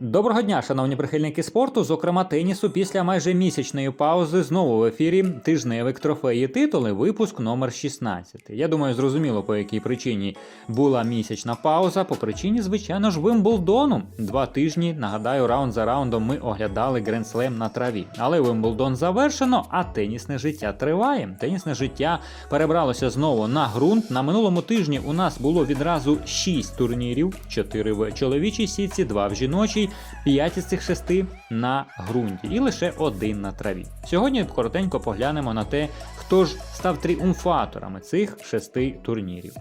Доброго дня, шановні прихильники спорту, зокрема тенісу, після майже місячної паузи знову в ефірі тижневик трофеї титули, випуск номер 16. Я думаю, зрозуміло, по якій причині була місячна пауза. По причині, звичайно ж, Вимблдону. Два тижні, нагадаю, раунд за раундом ми оглядали Гренслем на траві. Але Вимблдон завершено, а тенісне життя триває. Тенісне життя перебралося знову на ґрунт. На минулому тижні у нас було відразу 6 турнірів: 4 в чоловічій сітці, 2 в жіночій. 5 із цих 6 на ґрунті і лише один на траві. Сьогодні коротенько поглянемо на те, хто ж став тріумфаторами цих шести турнірів.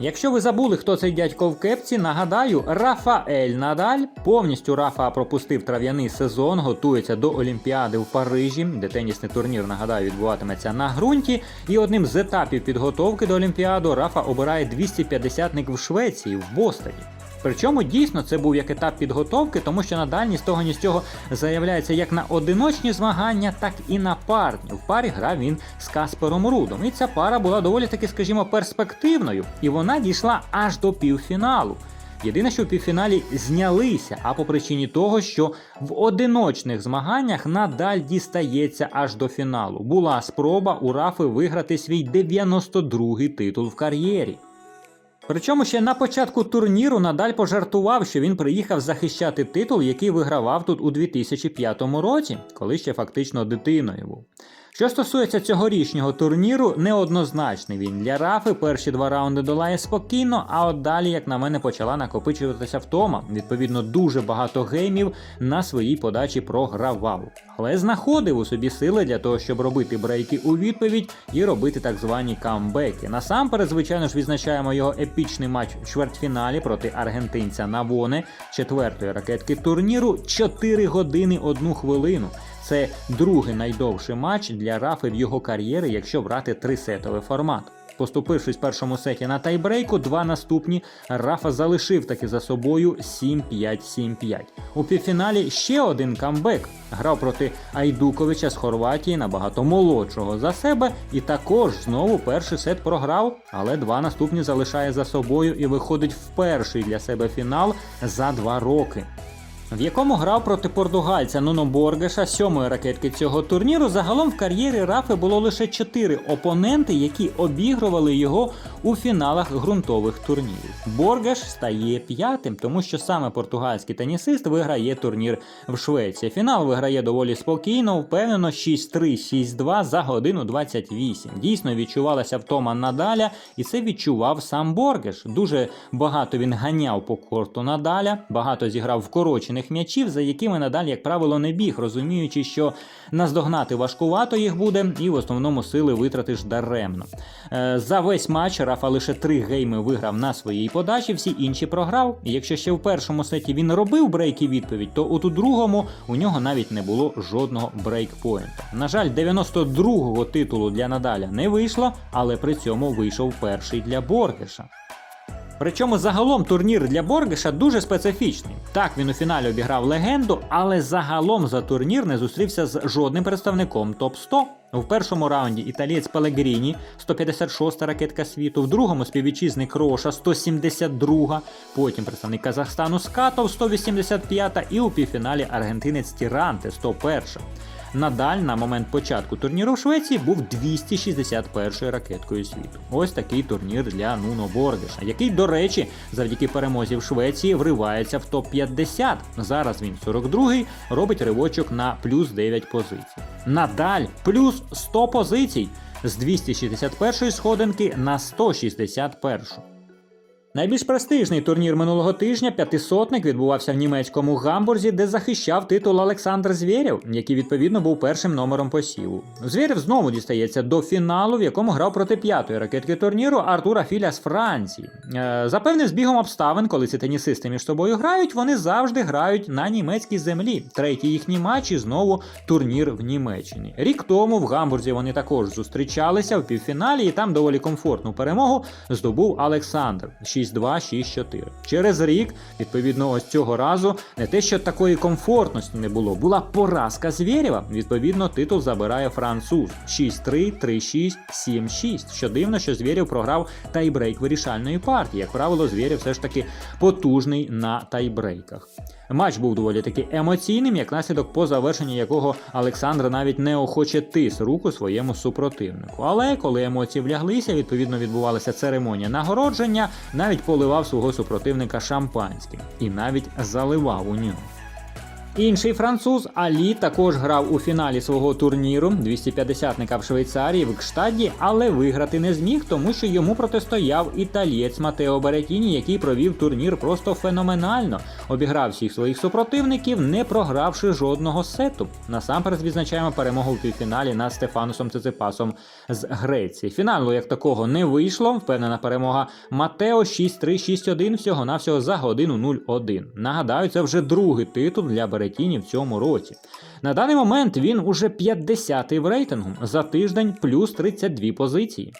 Якщо ви забули, хто цей дядько в кепці, нагадаю, Рафаель Надаль повністю Рафа пропустив трав'яний сезон, готується до Олімпіади в Парижі, де тенісний турнір, нагадаю, відбуватиметься на ґрунті. І одним з етапів підготовки до Олімпіади Рафа обирає 250-ник в Швеції в Бостоні. Причому дійсно це був як етап підготовки, тому що Надаль ні з того ні з цього заявляється як на одиночні змагання, так і на парні. В парі грав він з Каспером Рудом. І ця пара була доволі таки, скажімо, перспективною, і вона дійшла аж до півфіналу. Єдине, що в півфіналі знялися, а по причині того, що в одиночних змаганнях Надаль дістається аж до фіналу. Була спроба у Рафи виграти свій 92-й титул в кар'єрі. Причому ще на початку турніру Надаль пожартував, що він приїхав захищати титул, який вигравав тут у 2005 році, коли ще фактично дитиною був. Що стосується цьогорічнього турніру, неоднозначний він для Рафи перші два раунди долає спокійно, а от далі, як на мене, почала накопичуватися втома. Відповідно, дуже багато геймів на своїй подачі програвав. Але знаходив у собі сили для того, щоб робити брейки у відповідь і робити так звані камбеки. Насамперед, звичайно ж, відзначаємо його епічний матч в чвертьфіналі проти аргентинця Навоне, четвертої ракетки турніру 4 години 1 хвилину. Це другий найдовший матч для Рафи в його кар'єри, якщо брати трисетовий формат. Поступившись в першому сеті на тайбрейку, два наступні Рафа залишив таки за собою 7-5-7-5. У півфіналі ще один камбек. Грав проти Айдуковича з Хорватії, набагато молодшого за себе, і також знову перший сет програв, але два наступні залишає за собою і виходить в перший для себе фінал за два роки в якому грав проти португальця Нуно Боргеша, сьомої ракетки цього турніру. Загалом в кар'єрі Рафи було лише чотири опоненти, які обігрували його у фіналах ґрунтових турнірів. Боргеш стає п'ятим, тому що саме португальський тенісист виграє турнір в Швеції. Фінал виграє доволі спокійно, впевнено 6-3, 6-2 за годину 28. Дійсно відчувалася втома Надаля, і це відчував сам Боргеш. Дуже багато він ганяв по корту Надаля, багато зіграв вкорочених м'ячів, за якими Надаль, як правило, не біг, розуміючи, що наздогнати важкувато їх буде, і в основному сили витратиш даремно. Е, За весь матч Рафа лише три гейми виграв на своїй подачі, всі інші програв. Якщо ще в першому сеті він робив брейки відповідь, то от у другому у нього навіть не було жодного брейкпоінта. На жаль, 92-го титулу для Надаля не вийшло, але при цьому вийшов перший для Боргеша. Причому загалом турнір для Боргеша дуже специфічний. Так, він у фіналі обіграв легенду, але загалом за турнір не зустрівся з жодним представником топ-100. У першому раунді італієць Пелегріні, 156 ракетка світу, в другому співвітчизник Роша, 172, потім представник Казахстану Скатов, 185 і у півфіналі аргентинець Тіранте, 101. Надаль на момент початку турніру в Швеції був 261 ракеткою світу. Ось такий турнір для Нуно Боргеша, який, до речі, завдяки перемозі в Швеції вривається в топ-50. Зараз він 42-й, робить ривочок на плюс 9 позицій. Надаль плюс 100 позицій з 261 сходинки на 161. Найбільш престижний турнір минулого тижня п'ятисотник відбувався в німецькому гамбурзі, де захищав титул Олександр Звєрєв, який відповідно був першим номером посіву. Звєрєв знову дістається до фіналу, в якому грав проти п'ятої ракетки турніру Артура Філя з Франції. Е, за певним збігом обставин, коли ці тенісисти між собою грають, вони завжди грають на німецькій землі. Третій їхній матч і знову турнір в Німеччині. Рік тому в Гамбурзі вони також зустрічалися в півфіналі, і там доволі комфортну перемогу здобув Олександр. 6 6-2, 6-4. Через рік, відповідно, ось цього разу не те, що такої комфортності не було, була поразка Звєрєва. Відповідно, титул забирає француз 6-3, 3-6, 7-6. Що дивно, що Звєрєв програв тайбрейк вирішальної партії. Як правило, Звєрєв все ж таки потужний на тайбрейках. Матч був доволі таки емоційним, як наслідок по завершенні якого Олександр навіть неохоче тис руку своєму супротивнику. Але коли емоції вляглися, відповідно відбувалася церемонія нагородження, навіть поливав свого супротивника шампанським і навіть заливав у нього. Інший француз Алі також грав у фіналі свого турніру 250-ника в Швейцарії в Кштаді, але виграти не зміг, тому що йому протистояв італієць Матео Беретіні, який провів турнір просто феноменально, обіграв всіх своїх супротивників, не програвши жодного сету. Насамперед відзначаємо перемогу в півфіналі над Стефанусом Циципасом з Греції. Фіналу як такого не вийшло. Впевнена перемога Матео 6-3, 6-1 всього навсього за годину 0-1. Нагадаю, це вже другий титул для Беретіні в цьому році. На даний момент він уже 50-й в рейтингу за тиждень плюс 32 позиції.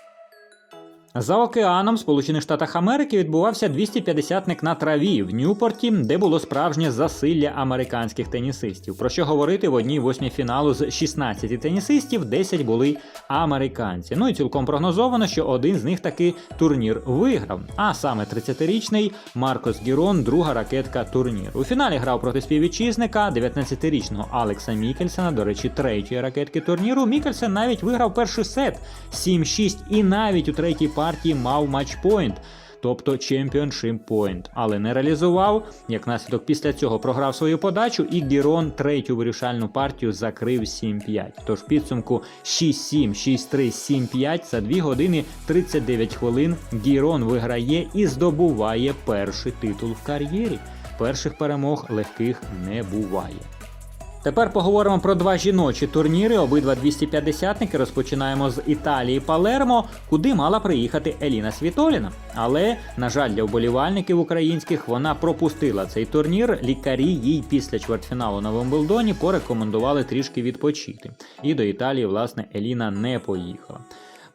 За океаном Сполучених Штатах Америки відбувався 250-ник на траві в Ньюпорті, де було справжнє засилля американських тенісистів. Про що говорити в одній восьмій фіналу з 16 тенісистів, 10 були американці. Ну і цілком прогнозовано, що один з них таки турнір виграв. А саме 30-річний Маркос Гірон, друга ракетка турніру. У фіналі грав проти співвітчизника 19-річного Алекса Мікельсена, до речі, третьої ракетки турніру. Мікельсен навіть виграв перший сет 7-6 і навіть у третій партії мав матчпойнт. Тобто Championship Point, але не реалізував. Як наслідок після цього програв свою подачу, і Гірон третю вирішальну партію закрив 7-5. Тож підсумку 6-7, 6-3, 7-5 за 2 години 39 хвилин Гірон виграє і здобуває перший титул в кар'єрі. Перших перемог легких не буває. Тепер поговоримо про два жіночі турніри. Обидва 250-ники розпочинаємо з Італії Палермо, куди мала приїхати Еліна Світоліна. Але, на жаль, для вболівальників українських вона пропустила цей турнір. Лікарі їй після чвертьфіналу на Вимблдоні порекомендували трішки відпочити. І до Італії, власне, Еліна не поїхала.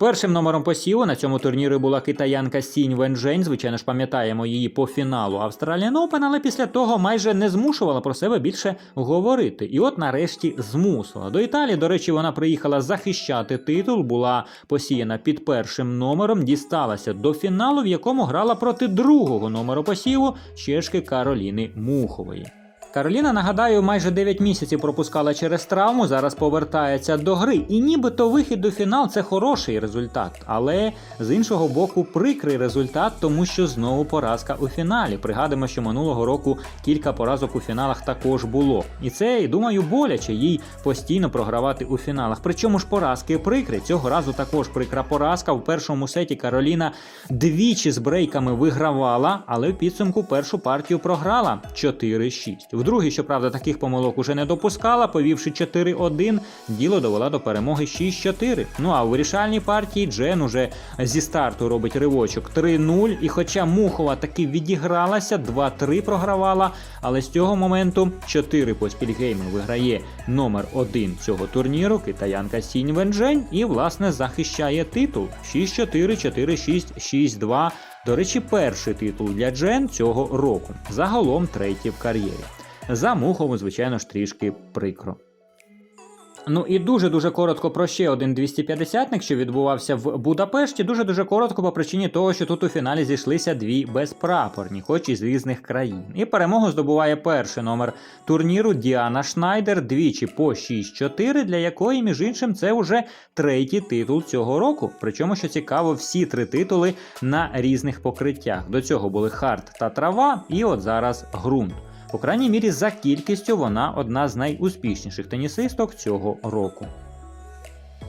Першим номером посіву на цьому турнірі була китаянка Сінь Венжень. Звичайно ж, пам'ятаємо її по фіналу Australian Open, але після того майже не змушувала про себе більше говорити. І от нарешті змусила. До Італії, до речі, вона приїхала захищати титул, була посіяна під першим номером, дісталася до фіналу, в якому грала проти другого номеру посіву чешки Кароліни Мухової. Кароліна, нагадаю, майже 9 місяців пропускала через травму, зараз повертається до гри. І нібито вихід до фінал це хороший результат. Але з іншого боку, прикрий результат, тому що знову поразка у фіналі. Пригадуємо, що минулого року кілька поразок у фіналах також було. І це, думаю, боляче їй постійно програвати у фіналах. Причому ж поразки прикрі. Цього разу також прикра поразка. В першому сеті Кароліна двічі з брейками вигравала, але в підсумку першу партію програла 4-6. В другій, щоправда, таких помилок уже не допускала, повівши 4-1, діло довела до перемоги 6-4. Ну а у вирішальній партії Джен уже зі старту робить ривочок 3-0. І хоча Мухова таки відігралася, 2-3 програвала, але з цього моменту 4 поспіль гейми виграє номер 1 цього турніру, китаянка Сінь Венжень, і, власне, захищає титул 6-4, 4-6, 6-2. До речі, перший титул для Джен цього року. Загалом третій в кар'єрі. За Мухову, звичайно ж, трішки прикро. Ну і дуже-дуже коротко про ще один 250-ник, що відбувався в Будапешті. Дуже-дуже коротко по причині того, що тут у фіналі зійшлися дві безпрапорні, хоч і з різних країн. І перемогу здобуває перший номер турніру Діана Шнайдер двічі по 6-4, для якої, між іншим, це вже третій титул цього року. Причому, що цікаво, всі три титули на різних покриттях. До цього були хард та трава, і от зараз ґрунт. По крайній мірі, за кількістю вона одна з найуспішніших тенісисток цього року.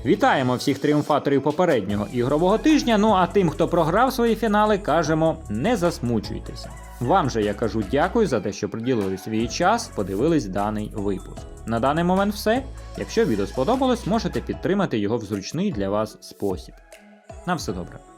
Вітаємо всіх тріумфаторів попереднього ігрового тижня. Ну а тим, хто програв свої фінали, кажемо не засмучуйтеся. Вам же я кажу дякую за те, що приділили свій час, подивились даний випуск. На даний момент все. Якщо відео сподобалось, можете підтримати його в зручний для вас спосіб. На все добре.